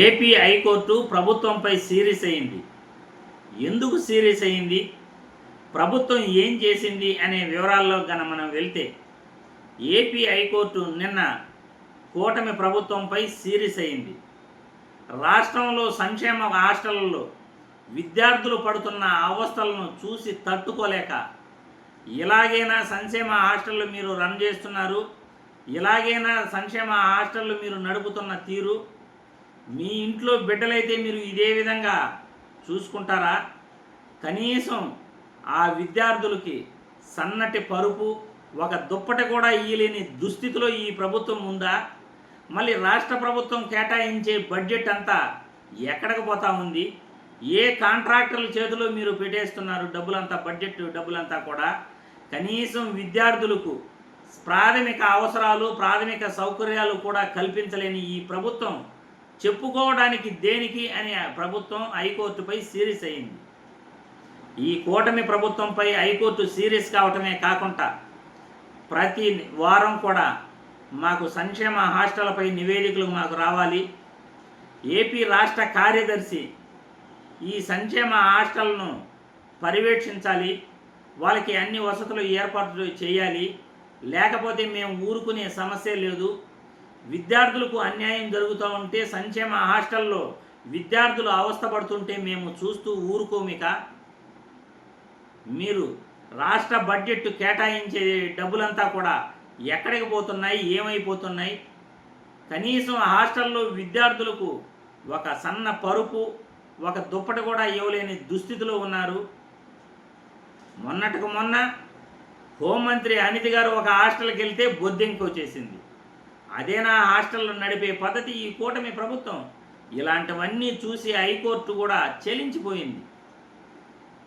AP high court ప్రభుత్వంపై serious అయింది ఎందుకు సీరియస్ అయింది ప్రభుత్వం ఏం చేసింది అనే వివరాల్లో గన మనం వెళ్తే ఏపీ హైకోర్టు నిన్న కూటమి ప్రభుత్వంపై సీరియస్ అయింది రాష్ట్రంలో సంక్షేమ హాస్టళ్ళలో విద్యార్థులు పడుతున్న అవస్థలను చూసి తట్టుకోలేక ఇలాగైనా సంక్షేమ హాస్టళ్ళు మీరు రన్ చేస్తున్నారు ఇలాగైనా సంక్షేమ హాస్టళ్ళు మీరు నడుపుతున్న తీరు మీ ఇంట్లో బిడ్డలైతే మీరు ఇదే విధంగా చూసుకుంటారా? కనీసం ఆ విద్యార్థులకి సన్నటి పరుపు ఒక దుప్పటి కూడా ఇయ్యలేని దుస్థితిలో ఈ ప్రభుత్వం ఉందా? మళ్ళీ రాష్ట్ర ప్రభుత్వం కేటాయించే బడ్జెట్ అంతా ఎక్కడికి పోతా ఉంది? ఏ కాంట్రాక్టర్ల చేతిలో మీరు పెట్టేస్తున్నారు డబ్బులంతా బడ్జెట్ డబ్బులంతా కూడా? కనీసం విద్యార్థులకు ప్రాథమిక అవసరాలు ప్రాథమిక సౌకర్యాలు కూడా కల్పించలేని ఈ ప్రభుత్వం చెప్పుకోవడానికి దేనికి అని ప్రభుత్వం హైకోర్టుపై సీరియస్ అయింది. ఈ కూటమి ప్రభుత్వంపై హైకోర్టు సీరియస్ కావటమే కాకుండా ప్రతి వారం కూడా మాకు సంక్షేమ హాస్టళ్ళపై నివేదికలు మాకు రావాలి. ఏపీ రాష్ట్ర కార్యదర్శి ఈ సంక్షేమ హాస్టల్ను పర్యవేక్షించాలి. వాళ్ళకి అన్ని వసతులు ఏర్పాట్లు చేయాలి. లేకపోతే మేము ఊరుకునే సమస్య లేదు. విద్యార్థులకు అన్యాయం జరుగుతూ ఉంటే సంక్షేమ హాస్టల్లో విద్యార్థులు అవస్థపడుతుంటే మేము చూస్తూ ఊరుకోమిక? మీరు రాష్ట్ర బడ్జెట్ కేటాయించే డబ్బులంతా కూడా ఎక్కడికి పోతున్నాయి? ఏమైపోతున్నాయి? కనీసం హాస్టల్లో విద్యార్థులకు ఒక సన్న పరుపు ఒక దుప్పటి కూడా ఇవ్వలేని దుస్థితిలో ఉన్నారు. మొన్నటికి మొన్న హోంమంత్రి అనితి గారు ఒక హాస్టల్కి వెళ్తే బొద్దెంకి వచ్చేసింది. అదేనా హాస్టల్లో నడిపే పద్ధతి ఈ కూటమి ప్రభుత్వం? ఇలాంటివన్నీ చూసి హైకోర్టు కూడా చెలించిపోయింది.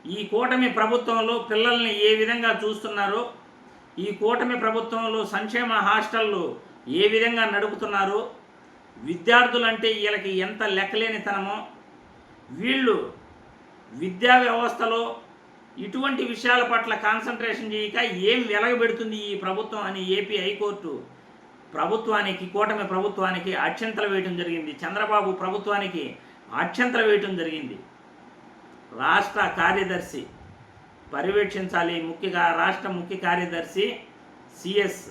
ఈ కూటమి ప్రభుత్వంలో పిల్లల్ని ఏ విధంగా చూస్తున్నారో ఈ కూటమి ప్రభుత్వంలో సంక్షేమ హాస్టళ్ళు ఏ విధంగా నడుపుతున్నారో విద్యార్థులంటే వీళ్ళకి ఎంత లెక్కలేనితనమో వీళ్ళు విద్యా వ్యవస్థలో ఇటువంటి విషయాల పట్ల కాన్సన్ట్రేషన్ చేయక ఏం వెలగబెడుతుంది ఈ ప్రభుత్వం అని ఏపీ హైకోర్టు ప్రభుత్వానికి కూటమి ప్రభుత్వానికి అక్షంతలు వేయటం జరిగింది. చంద్రబాబు ప్రభుత్వానికి అక్షంతలు వేయటం జరిగింది. రాష్ట్ర కార్యదర్శి పర్యవేక్షించాలి. ముఖ్యంగా రాష్ట్ర ముఖ్య కార్యదర్శి సిఎస్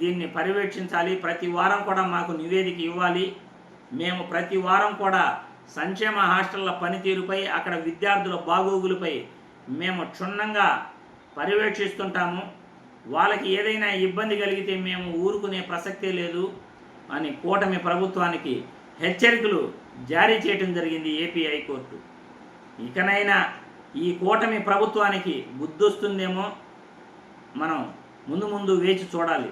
దీన్ని పర్యవేక్షించాలి. ప్రతి వారం కూడా మాకు నివేదిక ఇవ్వాలి. మేము ప్రతి వారం కూడా సంక్షేమ హాస్టళ్ళ పనితీరుపై అక్కడ విద్యార్థుల బాగోగులపై మేము క్షుణ్ణంగా పర్యవేక్షిస్తుంటాము. వాళ్ళకి ఏదైనా ఇబ్బంది కలిగితే మేము ఊరుకునే ప్రసక్తే లేదు అని కూటమి ప్రభుత్వానికి హెచ్చరికలు జారీ చేయడం జరిగింది ఏపీ హైకోర్టు. ఇకనైనా ఈ కూటమి ప్రభుత్వానికి బుద్ధొస్తుందేమో మనం ముందు ముందు వేచి చూడాలి.